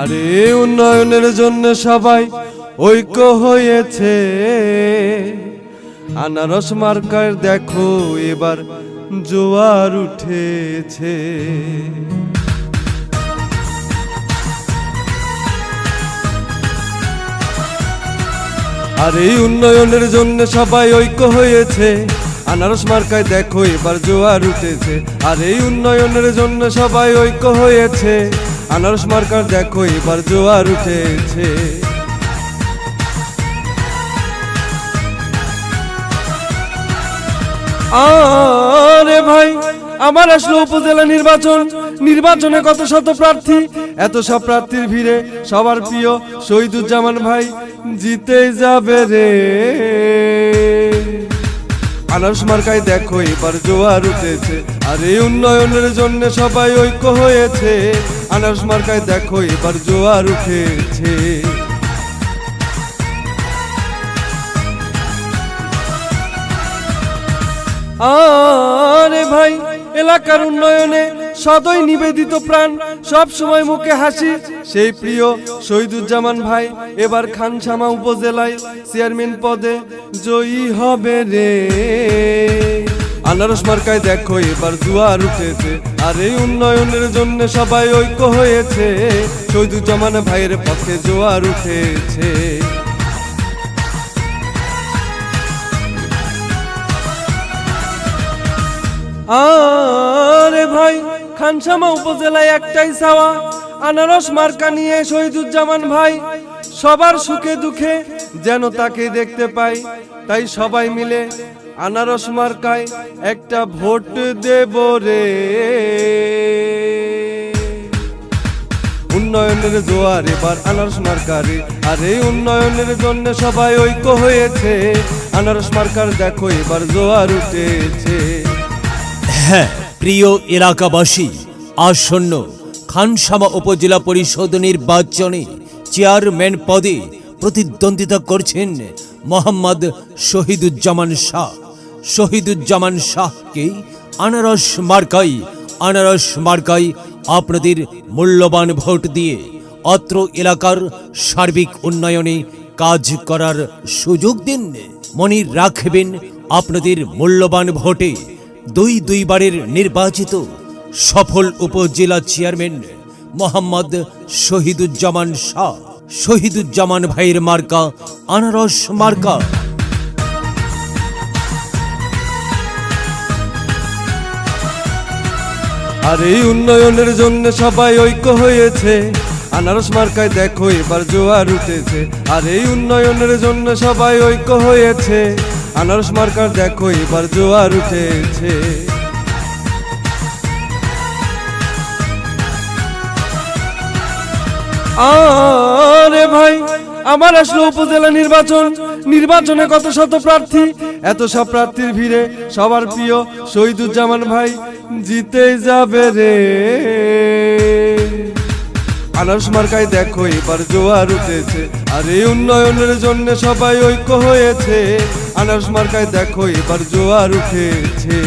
আরে উন্নয়নের জন্য সবাই ঐক্য হয়েছে। আনারস মার্কার দেখো, এবার জোয়ার উঠেছে। আর এই উন্নয়নের জন্য সবাই ঐক্য হয়েছে। আনারস মার্কায় দেখো, এবার জোয়ার উঠেছে। আর এই উন্নয়নের জন্য সবাই ঐক্য হয়েছে। আনারস মার্কার দেখো, এবার জোয়ার উঠেছে। আরে ভাই, আমার আসলো উপজেলা নির্বাচন। নির্বাচনে কত শত প্রার্থী? এত সব প্রার্থীর ভিড়ে সবার প্রিয় শহীদুজ্জামান ভাই, জিতে যাবে রে। আনারস মার্কায় দেখো, এবার জোয়ার উঠেছে। আর এই উন্নয়নের জন্য সবাই ঐক্য হয়েছে। আনারস মার্কায় দেখো, এবার জোয়ার উঠেছে। আরে ভাই, এলাকার উন্নয়নে সদয় নিবেদিত প্রাণ, সব সময় মুখে হাসি। সেই প্রিয় শহীদুজ্জামান ভাই, এবার খানসামা উপজেলায় চেয়ারম্যান পদে জয়ী হবে রে। আনারস মার্কায় দেখো, এবার জুয়ার উঠেছে। আর এই উন্নয়নের জন্য সবাই ঐক্য হয়েছে। শহীদুজ্জামান ভাইয়ের পক্ষে জোয়ার উঠেছে। ভাই খানসামা উপজেলায় একটাই চাওয়া, আনারস মার্কা নিয়ে শহীদুজ্জামান ভাই, সবার সুখে দুঃখে যেন তাকে দেখতে পাই। তাই সবাই মিলে আনারস মার্কায় একটা ভোট দেব রে। উন্নয়নের জোয়ার, এবার আনারস মার্কারে আর এই উন্নয়নের জন্য সবাই ঐক্য হয়েছে। আনারস মার্কার দেখো, এবার জোয়ার উঠেছে। হ্যাঁ প্রিয় এলাকাবাসী, আসন্ন খানসামা উপজেলা পরিষদ নির্বাচনে চেয়ারম্যান পদে প্রতিদ্বন্দ্বিতা করছেন মোহাম্মদ শহীদুজ্জামান শাহ। শহীদুজ্জামান শাহকে আনারস মার্কাই আনারস মার্কাই আপনাদের মূল্যবান ভোট দিয়ে অত্র এলাকার সার্বিক উন্নয়নে কাজ করার সুযোগ দিন। মনে রাখবেন, আপনাদের মূল্যবান ভোটে দুই দুইবারের নির্বাচিত সফল উপজেলা চেয়ারম্যান মোহাম্মদ শহীদুজ্জামান শাহ। শহীদুজ্জামান ভাইয়ের মার্কা, আনারস মার্কা। আর এই উন্নয়নের জন্য সবাই ঐক্য হয়েছে। আনারস মার্কায় দেখো, এবার জোয়ার উঠেছে। আর এই উন্নয়নের জন্য সবাই ঐক্য হয়েছে। আনারস মার্কার দেখো, এবার জোয়ার উঠেছে। আরে ভাই, আমার আসলো উপজেলা নির্বাচন। নির্বাচনে কত শত প্রার্থী? এত সব প্রার্থীর ভিড়ে সবার প্রিয় শহীদুজ্জামান ভাই, জিতে যাবে রে। আনারস মার্কায় দেখো, এবার জোয়ার উঠেছে। আর এই উন্নয়নের জন্য সবাই ঐক্য হয়েছে। আনারস মার্কায় দেখো, এবার জোয়ার উঠেছে।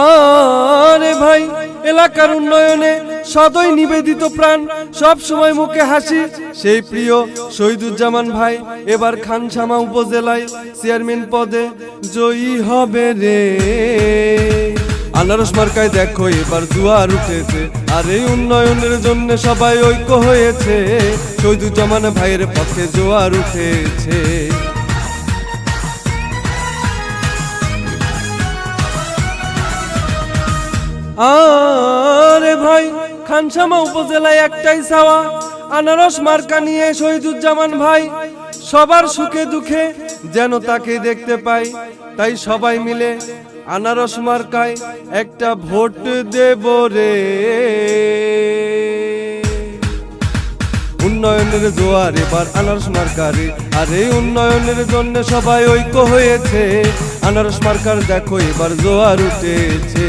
আরে ভাই, এলাকার উন্নয়নে সদয় নিবেদিত প্রাণ, সব সময় মুখে হাসি। সেই প্রিয় শহীদুজ্জামান ভাই, এবার খানসামা উপজেলায় চেয়ারম্যান পদে জয়ী হবে রে। আনারস মার্কায় দেখো, এবার জুয়ার উঠেছে, আর এই উন্নয়নের জন্য সবাই ঐক্য হয়েছে। শহীদুজ্জামান ভাইয়ের পক্ষে জোয়ার উঠেছে। ভাই খানসামা উপজেলায় একটাই চাওয়া, আনারস মার্কা নিয়ে শহীদুজ্জামান ভাই, সবার সুখে দুঃখে যেন তাকে দেখতে পাই। তাই সবাই মিলে আনারস মার্কায় একটা ভোট দেব রে। উন্নয়নের জোয়ার, এবার আনারস মার্কারে। আর এই উন্নয়নের জন্য সবাই ঐক্য হয়েছে। আনারস মার্কার দেখো, এবার জোয়ার উঠেছে।